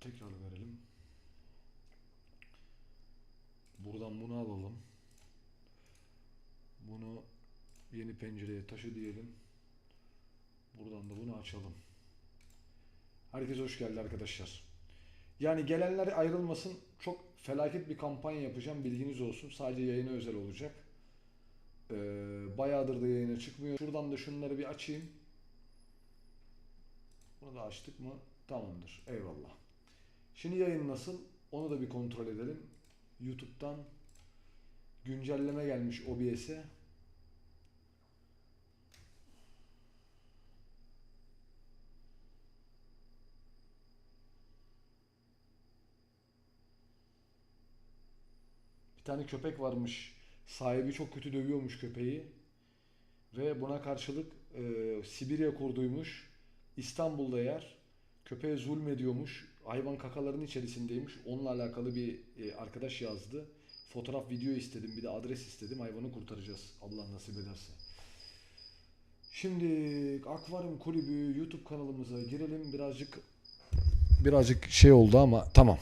Tekrar verelim. Buradan bunu alalım. Bunu yeni pencereye taşı diyelim. Buradan da bunu açalım. Herkes hoş geldi arkadaşlar. Yani gelenler ayrılmasın. Çok felaket bir kampanya yapacağım. Bilginiz olsun. Sadece yayına özel olacak. Ee, bayağıdır da yayına çıkmıyor. Şuradan da şunları bir açayım. Bunu da açtık mı? Tamamdır. Eyvallah. Şimdi yayın nasıl? Onu da bir kontrol edelim. YouTube'dan güncelleme gelmiş OBS'e. Bir tane köpek varmış. Sahibi çok kötü dövüyormuş köpeği. Ve buna karşılık e, Sibirya kurduymuş. İstanbul'da yer. Köpeğe zulmediyormuş. Hayvan kakaların içerisindeymiş. Onunla alakalı bir e, arkadaş yazdı. Fotoğraf, video istedim. Bir de adres istedim. Hayvanı kurtaracağız. Allah nasip ederse. Şimdi Akvaryum Kulübü YouTube kanalımıza girelim. Birazcık birazcık şey oldu ama tamam.